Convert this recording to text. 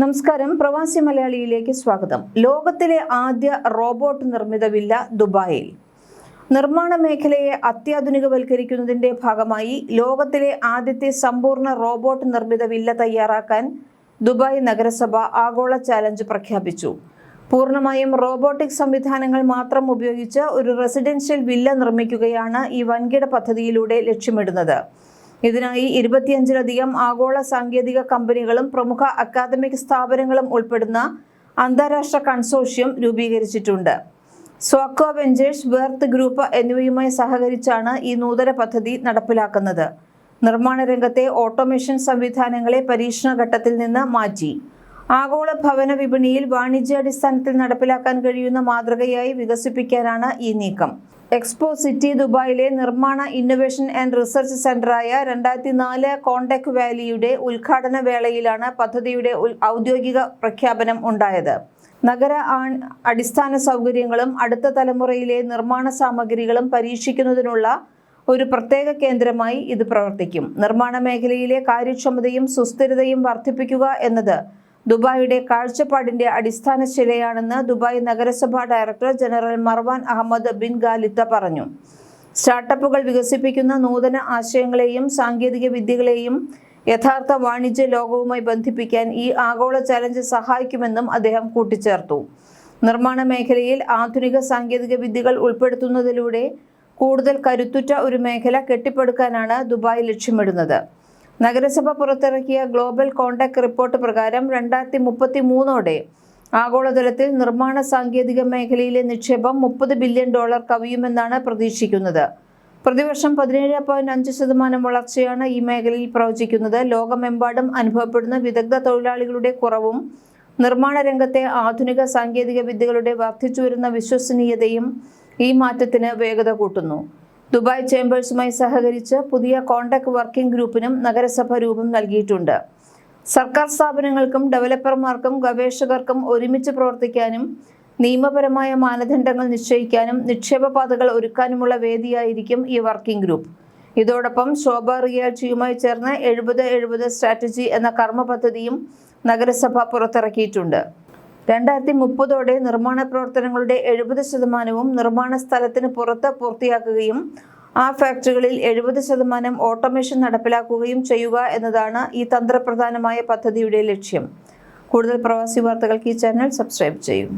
നമസ്കാരം. പ്രവാസി മലയാളിയിലേക്ക് സ്വാഗതം. ലോകത്തിലെ ആദ്യ റോബോട്ട് നിർമ്മിത വില്ല ദുബായിൽ. നിർമ്മാണ മേഖലയെ അത്യാധുനികവൽക്കരിക്കുന്നതിന്റെ ഭാഗമായി ലോകത്തിലെ ആദ്യത്തെ സമ്പൂർണ റോബോട്ട് നിർമ്മിത വില്ല തയ്യാറാക്കാൻ ദുബായ് നഗരസഭ ആഗോള ചാലഞ്ച് പ്രഖ്യാപിച്ചു. പൂർണമായും റോബോട്ടിക് സംവിധാനങ്ങൾ മാത്രം ഉപയോഗിച്ച് ഒരു റെസിഡൻഷ്യൽ വില്ല നിർമ്മിക്കുകയാണ് ഈ വൻകിട പദ്ധതിയിലൂടെ ലക്ഷ്യമിടുന്നത്. ഇതിനായി ഇരുപത്തിയഞ്ചിലധികം ആഗോള സാങ്കേതിക കമ്പനികളും പ്രമുഖ അക്കാദമിക് സ്ഥാപനങ്ങളും ഉൾപ്പെടുന്ന അന്താരാഷ്ട്ര കൺസോഷ്യം രൂപീകരിച്ചിട്ടുണ്ട്. സ്വാക്കോ വെഞ്ചേഴ്സ് വേർത്ത് ഗ്രൂപ്പ് എന്നിവയുമായി സഹകരിച്ചാണ് ഈ നൂതന പദ്ധതി നടപ്പിലാക്കുന്നത്. നിർമ്മാണ രംഗത്തെ ഓട്ടോമേഷൻ സംവിധാനങ്ങളെ പരീക്ഷണ ഘട്ടത്തിൽ നിന്ന് മാറ്റി. ആഗോള ഭവന വിപണിയിൽ വാണിജ്യാടിസ്ഥാനത്തിൽ നടപ്പിലാക്കാൻ കഴിയുന്ന മാതൃകയായി വികസിപ്പിക്കാനാണ് ഈ നീക്കം. എക്സ്പോ സിറ്റി ദുബായിലെ നിർമ്മാണ ഇന്നൊവേഷൻ ആൻഡ് റിസർച്ച് സെന്ററായ രണ്ടായിരത്തി നാല് കോണ്ടാക് വാലിയുടെ ഉദ്ഘാടന വേളയിലാണ് പദ്ധതിയുടെ ഔദ്യോഗിക പ്രഖ്യാപനം ഉണ്ടായത്. നഗര അടിസ്ഥാന സൗകര്യങ്ങളും അടുത്ത തലമുറയിലെ നിർമ്മാണ സാമഗ്രികളും പരീക്ഷിക്കുന്നതിനുള്ള ഒരു പ്രത്യേക കേന്ദ്രമായി ഇത് പ്രവർത്തിക്കും. നിർമ്മാണ മേഖലയിലെ കാര്യക്ഷമതയും സുസ്ഥിരതയും വർദ്ധിപ്പിക്കുക എന്നത് ദുബായിയുടെ കാഴ്ചപ്പാടിന്റെ അടിസ്ഥാന ശിലയാണെന്ന് ദുബായ് നഗരസഭാ director general Marwan Ahmed bin Ghalita പറഞ്ഞു. സ്റ്റാർട്ടപ്പുകൾ വികസിപ്പിക്കുന്ന നൂതന ആശയങ്ങളെയും സാങ്കേതിക വിദ്യകളെയും യഥാർത്ഥ വാണിജ്യ ലോകവുമായി ബന്ധിപ്പിക്കാൻ ഈ ആഗോള ചലഞ്ച് സഹായിക്കുമെന്നും അദ്ദേഹം കൂട്ടിച്ചേർത്തു. നിർമ്മാണ മേഖലയിൽ ആധുനിക സാങ്കേതിക വിദ്യകൾ ഉൾപ്പെടുത്തുന്നതിലൂടെ കൂടുതൽ കരുത്തുറ്റ ഒരു മേഖല കെട്ടിപ്പടുക്കാനാണ് ദുബായ് ലക്ഷ്യമിടുന്നത്. നഗരസഭ പുറത്തിറക്കിയ ഗ്ലോബൽ കോണ്ടാക്ട് റിപ്പോർട്ട് പ്രകാരം രണ്ടായിരത്തി മുപ്പത്തി മൂന്നോടെ ആഗോളതലത്തിൽ നിർമ്മാണ സാങ്കേതിക മേഖലയിലെ നിക്ഷേപം മുപ്പത് ബില്യൺ ഡോളർ കവിയുമെന്നാണ് പ്രതീക്ഷിക്കുന്നത്. പ്രതിവർഷം പതിനേഴ് പോയിന്റ് അഞ്ച് ശതമാനം വളർച്ചയാണ് ഈ മേഖലയിൽ പ്രവചിക്കുന്നത്. ലോകമെമ്പാടും അനുഭവപ്പെടുന്ന വിദഗ്ധ തൊഴിലാളികളുടെ കുറവും നിർമ്മാണ രംഗത്തെ ആധുനിക സാങ്കേതിക വിദ്യകളുടെ വർദ്ധിച്ചുവരുന്ന വിശ്വസനീയതയും ഈ മാറ്റത്തിന് വേഗത കൂട്ടുന്നു. ദുബായ് ചേംബേഴ്സുമായി സഹകരിച്ച് പുതിയ കോണ്ടാക്ട് വർക്കിംഗ് ഗ്രൂപ്പിനും നഗരസഭ രൂപം നൽകിയിട്ടുണ്ട്. സർക്കാർ സ്ഥാപനങ്ങൾക്കും ഡെവലപ്പർമാർക്കും ഗവേഷകർക്കും ഒരുമിച്ച് പ്രവർത്തിക്കാനും നിയമപരമായ മാനദണ്ഡങ്ങൾ നിശ്ചയിക്കാനും നിക്ഷേപ പാതകൾ ഒരുക്കാനുമുള്ള വേദിയായിരിക്കും ഈ വർക്കിംഗ് ഗ്രൂപ്പ്. ഇതോടൊപ്പം ശോഭ റിയാലിറ്റിയുമായി ചേർന്ന് എഴുപത് എഴുപത് സ്ട്രാറ്റജി എന്ന കർമ്മ പദ്ധതിയും നഗരസഭ പുറത്തിറക്കിയിട്ടുണ്ട്. രണ്ടായിരത്തി മുപ്പതോടെ നിർമ്മാണ പ്രവർത്തനങ്ങളുടെ എഴുപത് ശതമാനവും നിർമ്മാണ സ്ഥലത്തിന് പുറത്ത് പൂർത്തിയാക്കുകയും ആ ഫാക്ടറികളിൽ എഴുപത് ശതമാനം ഓട്ടോമേഷൻ നടപ്പിലാക്കുകയും ചെയ്യുക എന്നതാണ് ഈ തന്ത്രപ്രധാനമായ പദ്ധതിയുടെ ലക്ഷ്യം. കൂടുതൽ പ്രവാസി വാർത്തകൾക്ക് ഈ ചാനൽ സബ്സ്ക്രൈബ് ചെയ്യും.